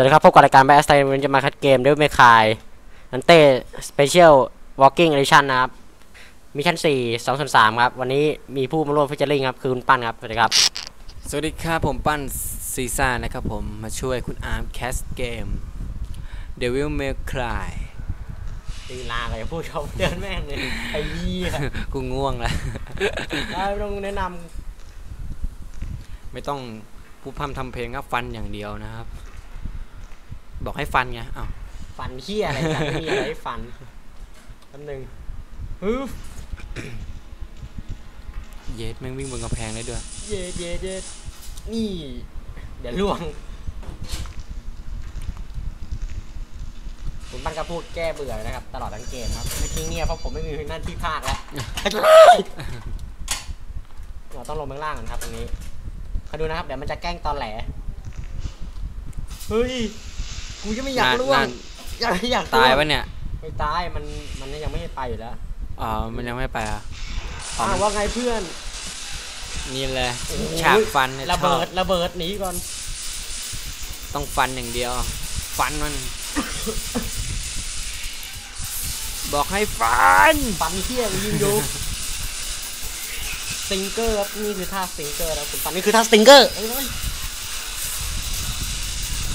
วัสดีครับ พบกับรายการแบสไตล์วันนี้จะมาคัดเกมด้วยเมคายนันเต้สเปเชียลวอล์กิ้งเอดิชันนะครับมิชชั่นสี่สองส่วนสามครับ วันนี้มีผู้มาร่วมฟิชเชอร์ลิงครับ คือคุณปั้นครับ สวัสดีครับ สวัสดีครับ ผมปั้นซีซ่านะครับผม มาช่วยคุณอาร์มแคสเกม Devil May Cry ตีลาเลยผู้ชมเดินแม่งเลยไอ้ยี่กูง่วงแล้วได้ต้องแนะนไม่ต้องผู้พร่ำทำเพลงก็ฟันอย่างเดียวนะครับ บอกให้ฟันไงอ้าวำฟันเฮียอะไรกันไม่มีอะไรให้ฟันอันหนึ่งฮึบเยสแม่งวิ่งบนกำแพงได้ด้วย เย็ดเย็ดเย็ดนี่ เดี๋ยวล่วง คุณปั้นก็พูดแก้เบื่อนะครับ ตลอดทั้งเกมครับไม่ทิ้งเงียบเพราะผมไม่มีหน้าที่ภาคแล้วเราต้องลงข้างล่างก่อนครับตรงนี้คอยดูนะครับ เดี๋ยวมันจะแกล้งตอนแหล เฮ้ย กูจะไม่อยากนานล่วงนานอยากอยากตายล่วปะงเนี่ย ไม่ตาย มัน มันยังไม่ให้ไปอยู่แล้ว อ๋อ มันยังไม่ไปอะอ๋ออ้าวว่าไงเพื่อน นี่เลยโอ้โหฉากฟันเนี่ยระเบิดชอบระเบิดหนีก่อน ต้องฟันอย่างเดียว ฟันมัน บอกให้ฟัน ฟันเที่ยงยิงอยู่สติงเกอร์ครับนี่คือท่าสติงเกอร์แล้วคุณฟันนี่คือท่าสติงเกอร์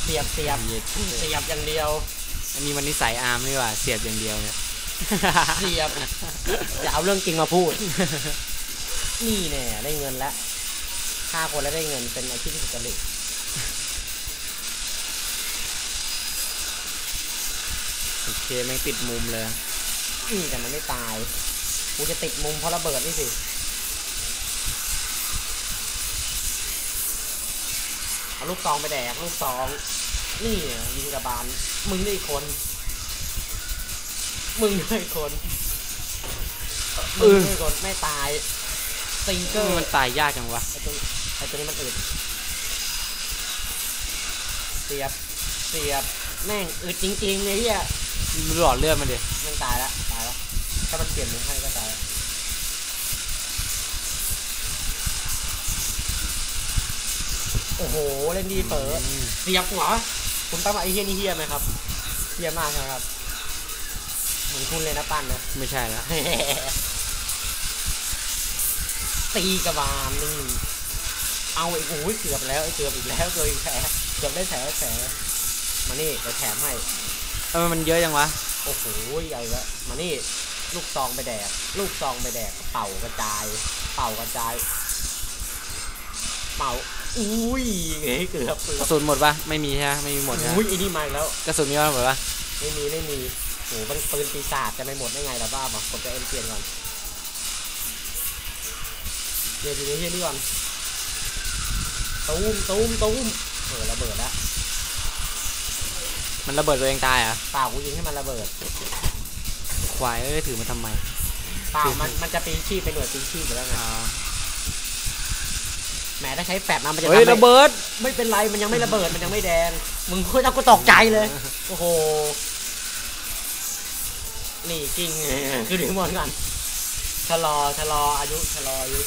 เอ้ยเสียบเสียบเย็ดเสียบอย่างเดียว อันนี้มันนิสัยอาร์มนี่หว่าเสียบอย่างเดียวเนี่ยเสียบอย่าเอาเรื่องจริงมาพูด นี่แน่ได้เงินแล้วฆ่าคนแล้วได้เงินเป็นอาชีพที่สุจริตโอเคแม่งติดมุมเลย นี่แต่มันไม่ตายกูจะติดมุมเพราะระเบิดนี่สิ เอาลูกซองไปแดกลูกซอง นี่ยิงกระบาลมึงนี่คน มึงด้วยคนมึงด้วยคนไม่ตายสติงเกอร์มันตายยากจังวะไอ้ตัวไอ้ตัวนี้มันอึดเสียบเสียบแม่งอึดจริงๆเลยเฮียหลอดเลือดมันดิแม่งตายแล้วตายแล้วถ้ามันเปลี่ยนมือให้ก็ตาย โอ้โห เล่นดีเปิดอืมเสียบหัวคุณตั้งมาไอ้เฮียนี่เฮียไหมครับเฮียมากนะครับเหมือนคุณเลยนะปั้นนะไม่ใช่แล้วตีกระบาลนี่เอาอีกโอ้ยเกือบแล้วไอ้เกือบอีกแล้วเกือบอีกแผลเกือบได้แผลแผลมานี่เดี๋ยวแถมให้ทำไมมันเยอะจังวะโอ้โหใหญ่ละมานี่ลูกซองไปแดก ลูกซองไปแดก เป่ากระจาย เป่ากระจาย เป่า อุ้ยเฮ้ยเกือบเกืกอระบสุนหมดปะไม่มีใช่ไหมไม่มีหมดใช่ไหมอุ้ยไอ้นี่มาอีกแล้ว กระสุนมีบ้างหมดปะไม่มีไม่มีโอ้โหมันปืนปีศาจจะไม่หมดได้ไงล่ะบ้าปะผมจะเอ็นเปลี่ยนก่อนเดี๋ยวดูนี่นี่ก่อนตูมตูมตูมเออระเบิดแล้วมันระเบิดตัวเองตายเหรอะเปล่ากูยิงให้มันระเบิดควายเอ้ยถือมาทำไมเปล่ามันมันจะปีชีพไปหน่วยปีชีพไปแล้วไง อ่าแห มถ้าใช้แฟบนะมันจะเฮ้ยทำให้ระเบิดไม่เป็นไรมันยังไม่ระเบิดมันยังไม่แดง มึงพูดแล้วกูตกใจเลย โอ้โห นี่กิ้งคือดึงบอลก่อนชะลอชะลออายุชะลออายุ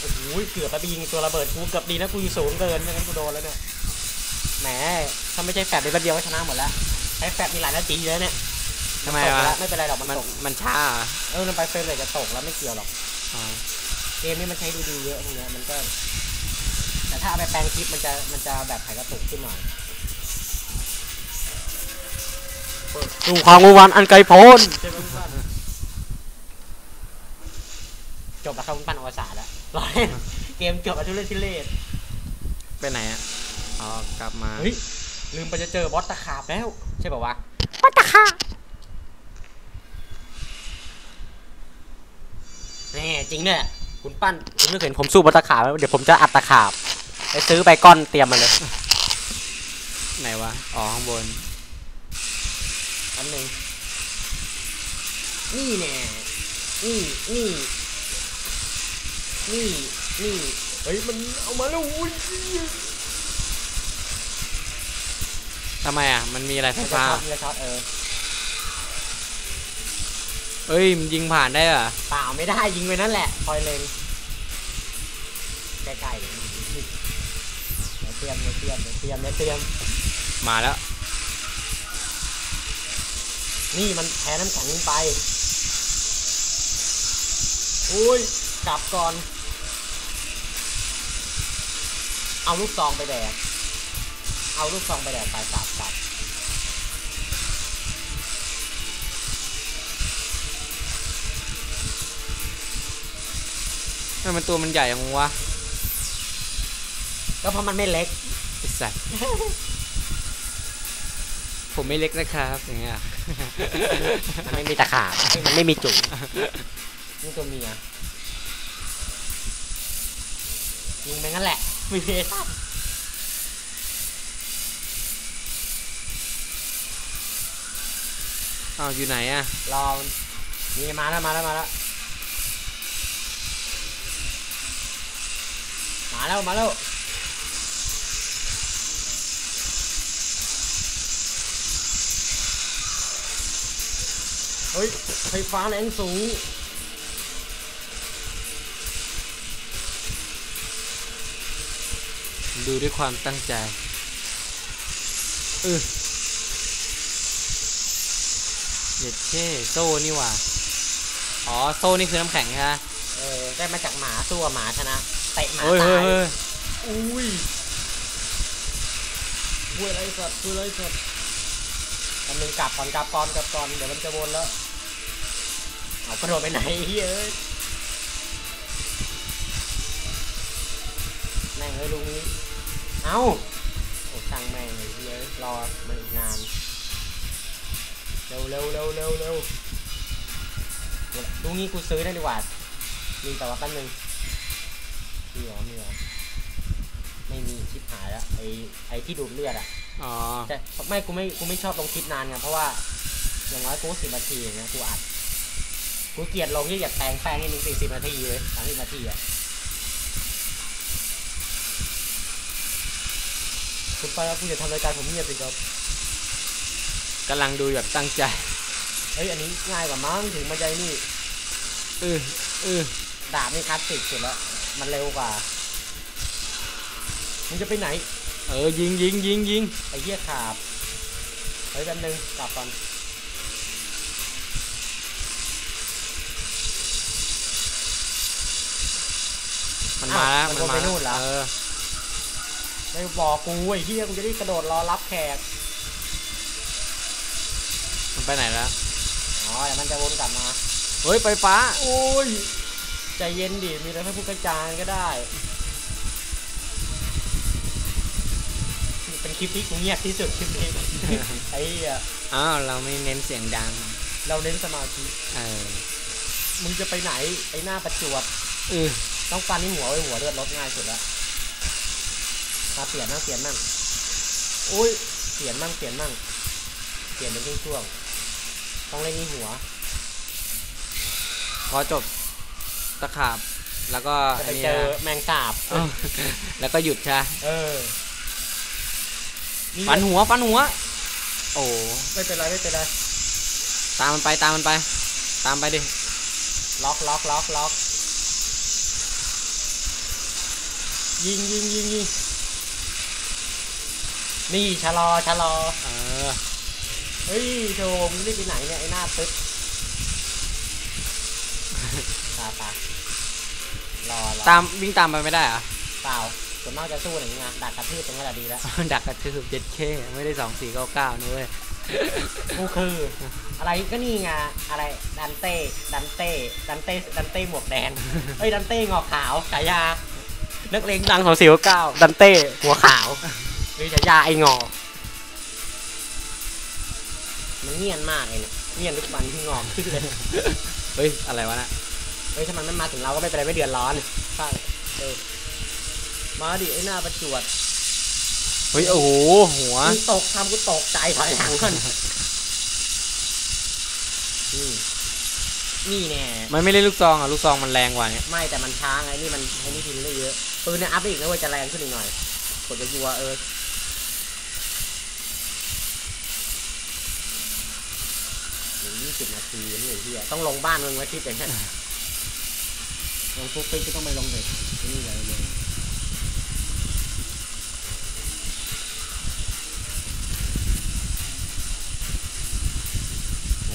โอ้โหเกือบไปยิงตัวระเบิดกูเกือบดีนะกูอยู่สูงเกินไม่งั้นกูโดนแล้วเนี่ยแหมถ้าไม่ใช่แฟบเดียวแป๊บเดียวก็ชนะหมดแล้วใช้แฟบมีหลายนาทีเลยเนี่ยทำไมตกวะแล้วไม่เป็นไรหรอกมันมันตกมันช้าเหรอเออมันไปเฟรมเลยจะตกแล้วไม่เกี่ยวหรอก อ๋อ เกมนี้มันใช้ดีๆเยอะพวกเนี้ยมันก็ แต่ถ้าเอาไปแปลงคลิปมันจะมันจะแบบถ่ายกระตุกขึ้นหน่อยดูความงูวันอันไกลโพ้นจบแล้วครับคุณปั้นอวสานแล้วรอเล่นเกมจบแล้วทุเรศทุเรศไปไหนอะอ๋อกลับมาเฮ้ยลืมไปจะเจอบอสตะขาบแล้ว ใช่ป่าวะวัตตะค่ะแน่จริงเนี่ย คุณปั้นคุณไม่เคยเห็นผมสู้บอสตะขาบแล้วเดี๋ยวผมจะอัดตะขาบไปซื้อใบก้อนเตรียมมาเลย ไหนวะ อ๋อข้างบน อันหนึ่งนี่แน่นี่นี่นี่นี่เฮ้ยมันเอามาแล้วอุ้ยทำไมอะ มันมีอะไรไฟช็อฟ้าตมีช็อตเออ เอ้ยมันยิงผ่านได้เหรอเปล่าไม่ได้ยิงไปนั่นแหละคอยเล็งใกล้ๆเดี๋ยวเตรียมเดี๋ยวเตรียมเดี๋ยวเตรียมเดี๋ยวเตรียมมาแล้ว นี่มันแพ้น้ำแข็งลงไปอุ้ยกลับก่อน เอาลูกซองไปแดกเอาลูกซองไปแดกไปกลับกลับ ทำไมตัวมันใหญ่จังวะก็เพราะมันไม่เล็กไอสัตว์ผมไม่เล็กนะครับอย่างเงี้ยมันไม่มีตะขาบเอ้ยมันไม่มีจุ๋มนี่ตัวเมียยิงไปงั้นแหละไม่เพสับอ้าวอยู่ไหนอะรอมันนี่มาแล้วมาแล้วมาแล้ว แล้วมาแล้วเฮ้ยไฟฟ้าแรงสูงดูด้วยความตั้งใจเออเด็ดเช่โซ่นี่ว่าอ๋อ โซ่นี่คือน้ำแข็งใช่ไหมเออ ได้มาจากหมาสู้กับหมาชนะ ตะหมาเฮ้ยตาเฮ้ยยเฮ้ยอุ้ยอุ้ยอะไรสัตว์อุ้ยอะไรสัตว์มันนึงกลับก่อนกลับก่อนกลับก่อนเดี๋ยวมันจะวนแล้วเอากระโดดไปไหนเฮ้ยแม่งเลยลุงนี้เอ้าโอ้ช่างแม่งเลยเฮ้ยรอมาอีกนานเร็วเร็วเร็วเร็วเร็วลุงนี้กูซื้อได้ดีกว่ามีแต่ว่าแป๊บนึง มีเหรอมีเหรอไม่มีชิปหายแล้วไอไอที่ดูดเลือดอะอ๋อแต่ไม่กูไม่กูไม่ชอบลงคลิปนานไงเพราะว่า อย่างน้อยกูสิบนาทีอย่างเงี้ยกูอัดกูเกลียดลงที่อยากแปลงแปลงให้มึงสี่สิบนาทีเลยสามสิบนาทีอะคุณไปแล้วคุณจะทำรายการผมเงียบสิครับกำลังดูแบบตั้งใจเฮ้ยอันนี้ง่ายกว่ามั้งถึงมันจะไอ้นี่เออเออดาบนี่คลาสสิกสุดแล้ว มันเร็วกว่ามึงจะไปไหน เออยิงยิงยิงยิงไอ้เหี้ยขาบเฮ้ยแป๊บนึงกลับก่อนมันมาแล้วอ้าวมันวนมาไปนู่นเหรอเออไม่บอกกูไอ้เหี้ยกูจะได้กระโดดรอรับแขก มันไปไหนแล้ว อ๋อเดี๋ยวมันจะวนกลับมา เฮ้ยไฟฟ้า โอ้ย ใจเย็นดิ มีอะไรให้พูดกระจานก็ได้เป็นคลิปที่กูเงียบที่สุดคลิปนี้ ไอ้เหี้ยอ้าวเราไม่เน้นเสียงดัง เราเน้นสมาธิเออมึงจะไปไหนไอ้หน้าประจวบเออต้องฟันที่หัวไว้หัวเลือดลดง่ายสุดแล้วมาเปลี่ยนมั่งเปลี่ยนมั่งโอ้ยเปลี่ยนมั่งเปลี่ยนมั่งเปลี่ยนเป็นช่วงๆต้องเล่นที่หัว พอจบ ตะขาบ แล้วก็จะไปอันนี้เจอนะแมงสาบเออแล้วก็หยุดใช่ไหมเออนี่ฟันหัวฟันหัว โอ้ไม่เป็นไรไม่เป็นไรตามมันไปตามมันไป ตามไปดิล็อกล็อกล็อกล็อกยิงยิงยิงยิงนี่ชะลอชะลอเออเฮ้ยโชมงรีบไปไหนเนี่ยไอ้หน้าตึ๊ดตาตา รอรอตามวิ่งตามไปไม่ได้เหรอะ เปล่าส่วนมากจะสู้อย่างนี้ไงดักกระทืบตรงนั้นแหละดีแล้ว ดักกระทืบเจ็ดเคไม่ได้สองสี่เก้าเก้านะเว้ยกูคือ อะไรก็นี่ไงอะไรดันเต้ดันเต้ดันเต้ดันเต้หมวกแดงเอ้ยดันเต้งอกขาวฉายานักเลงดังของสี่เก้าดันเต้หัวขาวหรือฉายาไอ้งอ มันเงียนมากเลยเนี่ยเงียนทุกวันที่งอกขึ้นเลย เฮ้ย อะไรวะน่ะเฮ้ยถ้ามันไม่มาถึงเราก็ไม่เป็นไรไม่เดือดร้อนใช่เออมาดิไอ้หน้าประจวดเฮ้ยโอ้โหหัวกูตกทำกูตกใจถอยหลังก่อนอืมนี่แน่มันไม่เล่นลูกซองอะลูกซองมันแรงกว่าเนี่ยไม่แต่มันช้าไงนี่มันไอ้นี่ทิ้งได้เยอะปืนเนี่ยอัพได้อีกนะเว้ยจะแรงขึ้นอีกหน่อยกดจะยัวเออยี่สิบนาทีนี่ไอ้เหี้ยต้องลงบ้านมึงไว้ที่เป็นแค่ ลงพวกเป้ก็ต้องไปลงเด็กนี่เลยเลย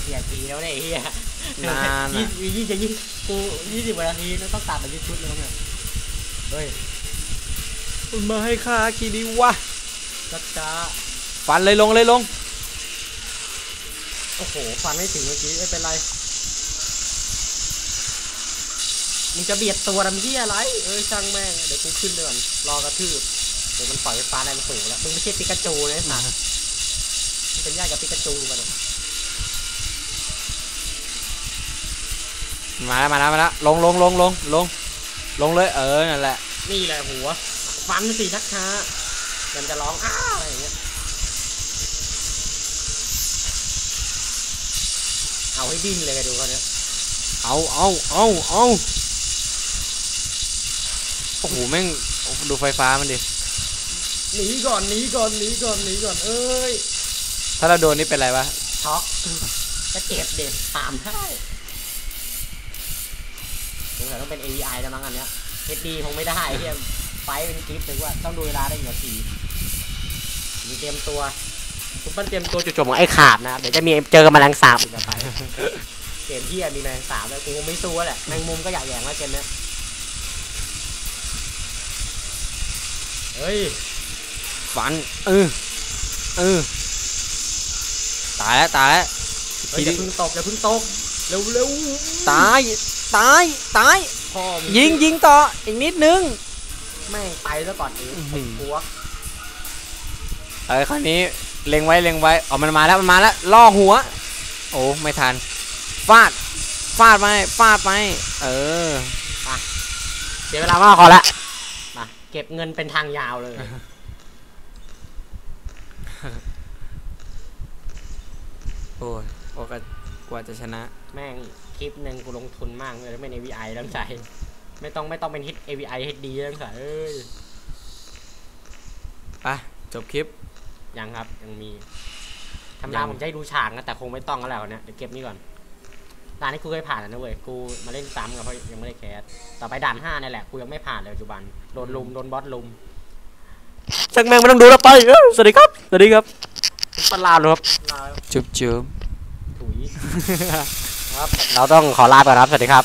อย่ตีแล้วเนี่ยเฮียนานยี่ยี่จะยี่กูยี่สิบวันาทีแล้วต้องตัดไปยี่ชุดแล้วเนี่ยเฮ้ยคุณมาให้ข้ากี่ดีวะจ้าจ้าฟันเลยลงเลยลง โอ้โห ฟันไม่ถึงเมื่อกี้ไม่เป็นไร มึงจะเบียดตัวทำที่อะไร เอ้ยช่างแม่ง เดี๋ยวกูขึ้นเลยก่อนรอกระทืบ เดี๋ยวมันปล่อยไฟฟ้าแรงสูงแล้ว มึงไม่ใช่ปิกาจูนะไอ้สัตว์มึงเป็นญาติกับปิกาจูกันอะมาแล้วมาแล้วมาแล้วลงลงลงลงลงลงเลยเออนั่นแหละนี่แหละหัว ฟันสีชักช้ามันจะร้องอ้าอะไรอย่างเงี้ย เอาให้ดิ้นเลยกันดูเขาเนี่ย เอาเอาเอาเอา โอ้โหแม่งโอ้โหดูไฟฟ้ามันดิหนีก่อนหนีก่อนหนีก่อนหนีก่อนเอ้ยถ้าเราโดนนี่เป็นไรวะช็อกจะเจ็บเด็ดตามได้สงสัยต้องเป็น AVI แล้วมั้งอันเนี้ย HD คงไม่ได้เฮียไฟท์เป็นคลิปเลยว่าต้องดูเวลาได้กี่นาทีมีเตรียมตัวคุณเปิ้ลเตรียมตัวจุดจบของไอ้ขาบนะครับเดี๋ยวจะมีเจอกับแมลงสาบอีกต่อไปเกมที่มีแมลงสาบแล้วกูคงไม่สู้แหละแมงมุมก็อยากแย่งแล้วเกมเนี้ย เฮ้ย ฟัน เออ เออ ตายแล้วตายแล้วเฮ้ยทีอย่านี้เพึ่งตกอย่าเพึ่งตก เร็วเร็วตาย ตาย ตาย พ่อมึยิงยิงต่อ อีกนิดนึง แม่งไปซะก่อนไอ้อื้อหืไอ้อพวกเออคราวนี้เล็งไว้เล็งไว้อ๋อมันมาแล้วมันมาแล้วล่อหัว โอ้ไม่ทัน ฟาด ฟาดไปฟาดไป เออเสียเวลามากพอละมา เก็บเงินเป็นทางยาวเลย โอ้ยโอ้ก็กว่าจะชนะ แม่งคลิปหนึ่งกูลงทุนมากเลยแล้วไม่ใน AVI ตั้งใจไม่ต้องไม่ต้องเป็น hit AVI HD ตั้งใจเอ้ยไปจบคลิป ยังครับ ยังมีธรรมยัดางผมจะให้ดูฉากนะแต่คงไม่ต้องแล้วเนี่ยเดี๋ยวเก็บนี่ก่อน ด่านนี้กูเคยผ่านแล้วนะเว้ย กูมาเล่นซ้ำกับเพราะยังไม่ได้แคส ต่อไปด่านห้านี่แหละ กูยังไม่ผ่านเลยปัจจุบัน โดนลุม โดนบอสลุมช่างแม่งไม่ต้องดูแล้วไปเออสวัสดีครับ สวัสดีครับปลาลครับลาจุบจุบถุย ครับ เราต้องขอลาไปครับ สวัสดีครับ